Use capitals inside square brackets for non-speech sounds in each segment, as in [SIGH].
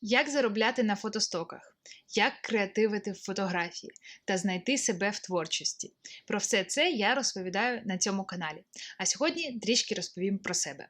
Як заробляти на фотостоках, як креативити в фотографії та знайти себе в творчості. Про все це я розповідаю на цьому каналі. А сьогодні трішки розповім про себе.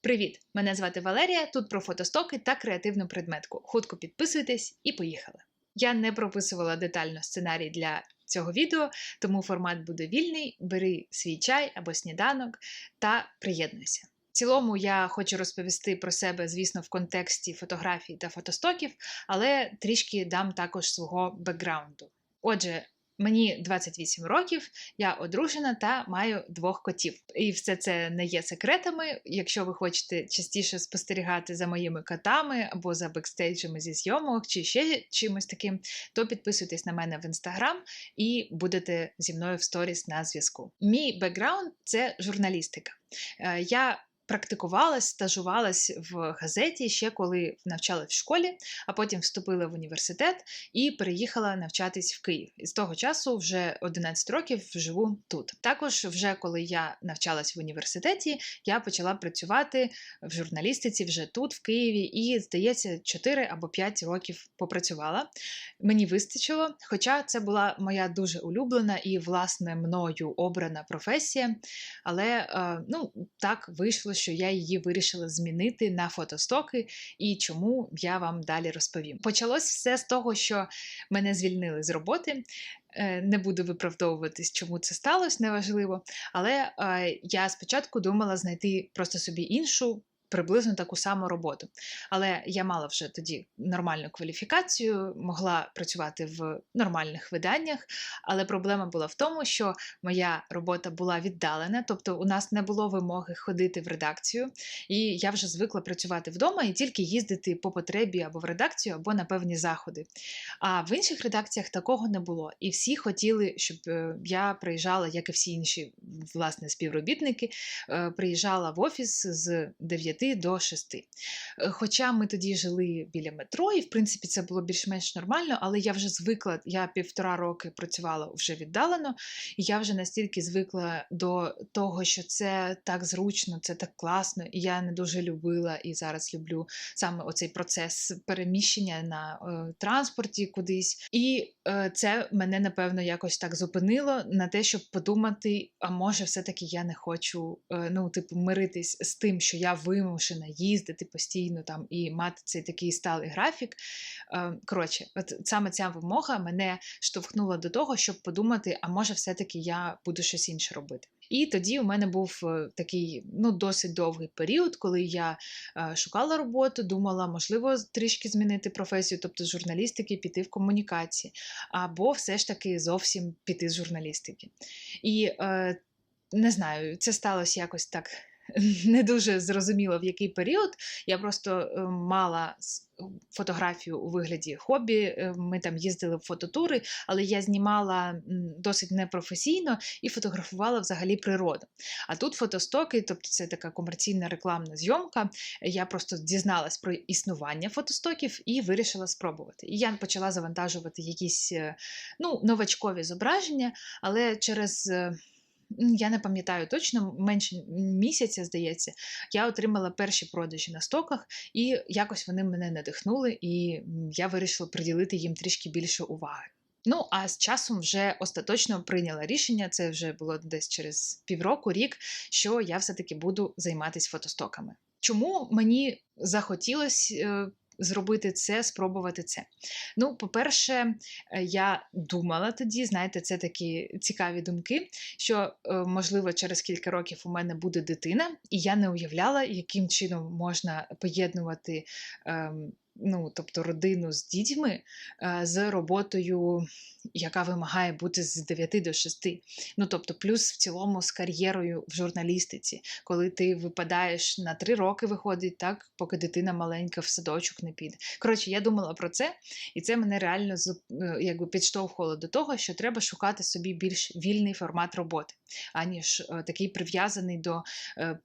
Привіт! Мене звати Валерія. Тут про фотостоки та креативну предметку. Хутко підписуйтесь і поїхали. Я не прописувала детально сценарій для цього відео, тому формат буде вільний. Бери свій чай або сніданок та приєднуйся. Цілому я хочу розповісти про себе, звісно, в контексті фотографій та фотостоків, але трішки дам також свого бекграунду. Отже, мені 28 років, я одружена та маю двох котів. І все це не є секретами. Якщо ви хочете частіше спостерігати за моїми котами або за бекстейджами зі зйомок, чи ще чимось таким, то підписуйтесь на мене в інстаграм і будете зі мною в сторіс на зв'язку. Мій бекграунд це журналістика. Е, Я практикувалась, стажувалась в газеті ще коли навчалась в школі, а потім вступила в університет і переїхала навчатись в Київ. І з того часу вже 11 років живу тут. Також, вже коли я навчалась в університеті, я почала працювати в журналістиці вже тут, в Києві, і, здається, 4 або 5 років попрацювала. Мені вистачило, хоча це була моя дуже улюблена і, власне, мною обрана професія. Але е, ну, так вийшло, що я її вирішила змінити на фотостоки, і чому я вам далі розповім. Почалось все з того, що мене звільнили з роботи. Е, Не буду виправдовуватись, чому це сталося, неважливо. Але е, я спочатку думала знайти просто собі іншу. Приблизно таку саму роботу. Але я мала вже тоді нормальну кваліфікацію, могла працювати в нормальних виданнях. Але проблема була в тому, що моя робота була віддалена, тобто у нас не було вимоги ходити в редакцію, і я вже звикла працювати вдома і тільки їздити по потребі або в редакцію, або на певні заходи. А в інших редакціях такого не було. І всі хотіли, щоб е, я приїжджала, як і всі інші власне співробітники, е, приїжджала в офіс з 9 до 6. Е, Хоча ми тоді жили біля метро, і в принципі це було більш-менш нормально, але я вже звикла, я півтора роки працювала вже віддалено, і я вже настільки звикла до того, що це так зручно, це так класно, і я не дуже любила і зараз люблю саме оцей процес переміщення на е, транспорті кудись. І е, це мене напевно якось так зупинило на те, щоб подумати: а може, все-таки я не хочу е, ну, типу, миритись з тим, що я вимушена їздити постійно там і мати цей такий сталий графік. Е, коротше, от саме ця вимога мене штовхнула до того, щоб подумати, а може, все-таки я буду щось інше робити. І тоді у мене був е, такий ну, досить довгий період, коли я е, шукала роботу, думала, можливо, трішки змінити професію, тобто з журналістики піти в комунікації, або все ж таки зовсім піти з журналістики. І не знаю, це сталося якось так. [LAUGHS] Не дуже зрозуміло в який період. Я просто е, мала фотографію у вигляді хобі. е, Ми там їздили в фототури, але я знімала досить непрофесійно і фотографувала взагалі природу. А тут фотостоки, тобто це така комерційна рекламна зйомка. Я просто дізналась про існування фотостоків і вирішила спробувати. І я почала завантажувати якісь е, ну, новачкові зображення, але через. Я не пам'ятаю точно, менше місяця, здається, я отримала перші продажі на стоках, і якось вони мене надихнули, і я вирішила приділити їм трішки більше уваги. Ну, а з часом вже остаточно прийняла рішення, це вже було десь через півроку, рік, що я все-таки буду займатися фотостоками. Чому мені захотілося е, зробити це, спробувати це? Ну, по-перше, е, я думала тоді, знаєте, це такі цікаві думки, що, е, можливо, через кілька років у мене буде дитина, і я не уявляла, яким чином можна поєднувати. ем, Ну, тобто родину з дітьми е, з роботою, яка вимагає бути з 9 до 6. Ну, тобто, плюс в цілому з кар'єрою в журналістиці, коли ти випадаєш на 3 роки, виходить, так, поки дитина маленька в садочок не піде. Коротше, я думала про це, і це мене реально е, якби підштовхувало до того, що треба шукати собі більш вільний формат роботи, аніж е, такий прив'язаний до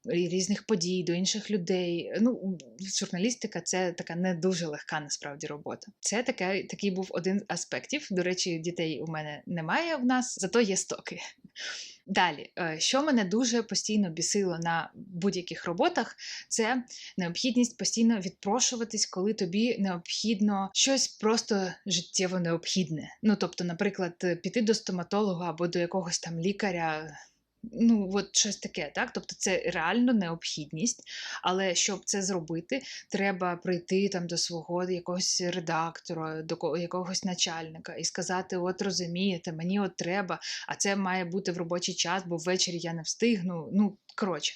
різних подій, до інших людей. Ну, журналістика це така не дуже легка насправді робота. Це таке, такий був один з аспектів. До речі, дітей у мене немає в нас, зато є стоки. [LAUGHS] Далі, е, що мене дуже постійно бісило на будь-яких роботах, це необхідність постійно відпрошуватись, коли тобі необхідно щось просто життєво необхідне. Ну тобто, наприклад, піти до стоматолога або до якогось там лікаря. Ну, от щось таке, так? Тобто це реально необхідність, але щоб це зробити, треба прийти там до свого якогось редактора, до ко- якогось начальника і сказати: от розумієте, мені от треба, а це має бути в робочий час, бо ввечері я не встигну. Ну, коротше.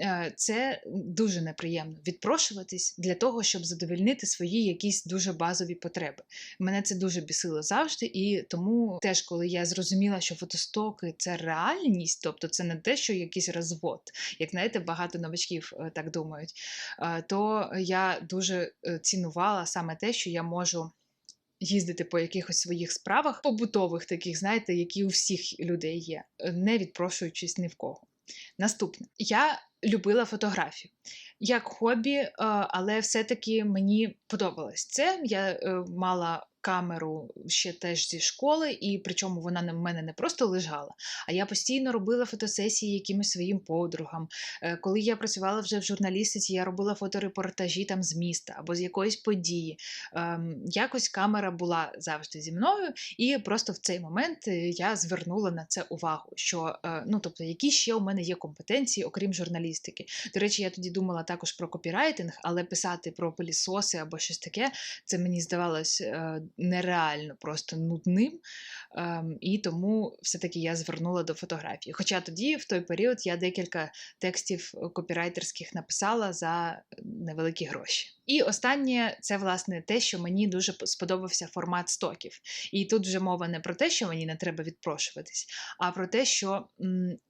Е, Це дуже неприємно відпрошуватись для того, щоб задовольнити свої якісь дуже базові потреби. Мене це дуже бісило завжди, і тому теж, коли я зрозуміла, що фотостоки це реальність, тобто це не те, що якийсь розвод, як знаєте, багато новачків е, так думають, е, то я дуже цінувала саме те, що я можу. Їздити по якихось своїх справах, побутових таких, знаєте, які у всіх людей є, не відпрошуючись ні в кого. Наступне, я любила фотографію як хобі, е, але все-таки мені подобалось це. Я е, мала камеру ще теж зі школи, і причому вона на мене не просто лежала, а я постійно робила фотосесії якимось своїм подругам. Е, Коли я працювала вже в журналістиці, я робила фоторепортажі там з міста або з якоїсь події. Ем, Якось камера була завжди зі мною, і просто в цей момент е, я звернула на це увагу. Що е, ну тобто, які ще у мене є компетенції, окрім журналістики. До речі, я тоді думала також про копірайтинг, але писати про пилісоси або щось таке, це мені здавалось нереально просто нудним. Ем, І тому все-таки я звернула до фотографії. Хоча тоді, в той період, я декілька текстів копірайтерських написала за невеликі гроші. І останнє це власне те, що мені дуже сподобався формат стоків. І тут вже мова не про те, що мені не треба відпрошуватись, а про те, що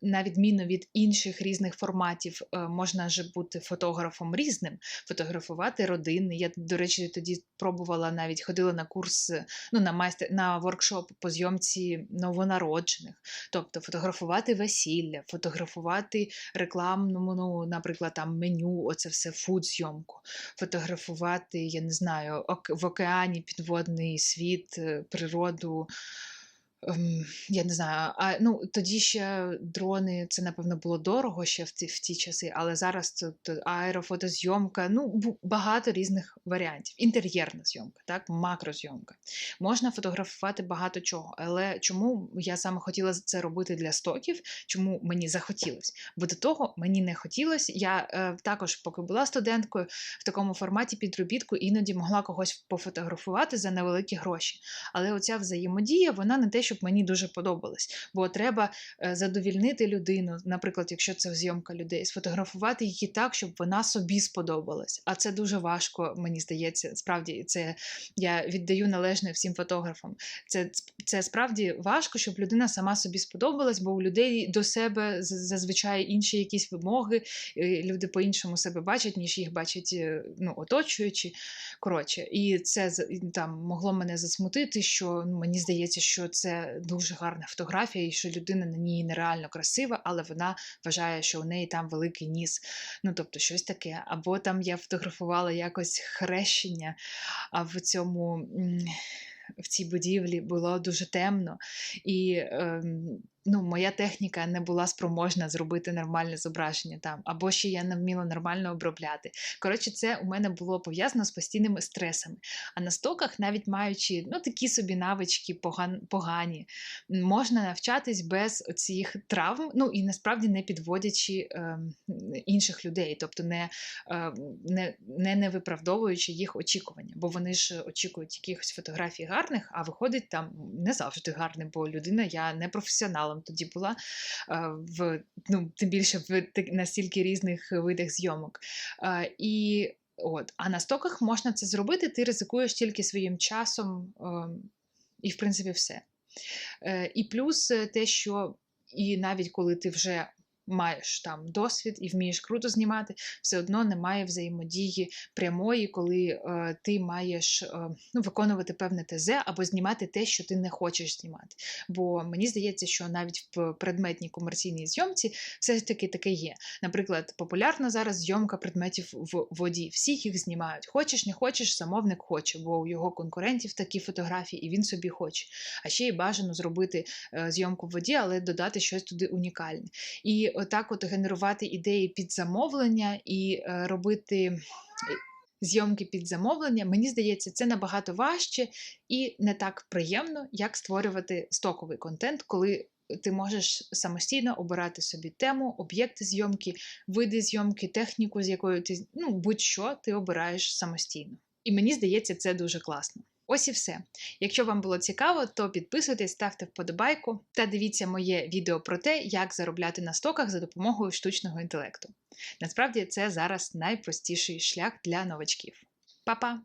на відміну від інших різних форматів е, можна же бути фотографом різним, фотографувати родини. Я, до речі, тоді пробувала навіть ходила на курс, е, ну на майстер на воркшоп по зйомці новонароджених, тобто фотографувати весілля, фотографувати рекламну, ну, наприклад, там меню, оце все фуд-зйомку, фотографувати, я не знаю, в океані підводний світ, е, природу. Ем, Я не знаю, а ну тоді ще дрони, це напевно було дорого ще в ті, в ті часи, але зараз тут аерофотозйомка, ну багато різних варіантів. Інтер'єрна зйомка, так, макрозйомка. Можна фотографувати багато чого. Але чому я саме хотіла це робити для стоків? Чому мені захотілося? Бо до того мені не хотілося. Я е, також, поки була студенткою, в такому форматі підробітку іноді могла когось пофотографувати за невеликі гроші. Але оця взаємодія, вона не те, щоб мені дуже подобалась. Бо треба е, задовільнити людину, наприклад, якщо це зйомка людей, сфотографувати її так, щоб вона собі сподобалась. А це дуже важко, мені здається. Справді, це я віддаю належне всім фотографам. Це, це справді важко, щоб людина сама собі сподобалась, бо у людей до себе зазвичай інші якісь вимоги. Люди по-іншому себе бачать, ніж їх бачать е, ну, оточуючі. Коротше, і це там могло мене засмутити, що ну, мені здається, що це дуже гарна фотографія, і що людина на ній нереально красива, але вона вважає, що у неї там великий ніс. Ну, тобто, щось таке. Або там я фотографувала якось хрещення, а в цьому. В цій будівлі було дуже темно, і ем, ну, моя техніка не була спроможна зробити нормальне зображення там, або ще я не вміла нормально обробляти. Коротше, це у мене було пов'язано з постійними стресами. А на стоках, навіть маючи ну, такі собі навички поган, погані, можна навчатись без цих травм, ну і насправді не підводячи е, інших людей, тобто не, е, не, не, не виправдовуючи їх очікування, бо вони ж очікують якихось фотографій гарних, а виходить там не завжди гарне, бо людина я не професіоналом тоді була е, в ну, тим більше в настільки різних видах зйомок. Е, і От, а на стоках можна це зробити, ти ризикуєш тільки своїм часом, ем, і в принципі все. Е, І плюс те, що і навіть коли ти вже маєш там досвід і вмієш круто знімати, все одно немає взаємодії прямої, коли е, ти маєш е, ну, виконувати певне ТЗ або знімати те, що ти не хочеш знімати. Бо мені здається, що навіть в предметній комерційній зйомці все ж таки таке є. Наприклад, популярна зараз зйомка предметів в воді. Всі їх знімають. Хочеш, не хочеш, замовник хоче, бо у його конкурентів такі фотографії, і він собі хоче. А ще й бажано зробити е, зйомку в воді, але додати щось туди унікальне. І отак, от генерувати ідеї під замовлення і е, робити. Зйомки під замовлення, мені здається, це набагато важче і не так приємно, як створювати стоковий контент, коли ти можеш самостійно обирати собі тему, об'єкти зйомки, види зйомки, техніку, з якою ти ну будь-що ти обираєш самостійно. І мені здається, це дуже класно. Ось і все. Якщо вам було цікаво, то підписуйтесь, ставте вподобайку та дивіться моє відео про те, як заробляти на стоках за допомогою штучного інтелекту. Насправді це зараз найпростіший шлях для новачків. Па-па!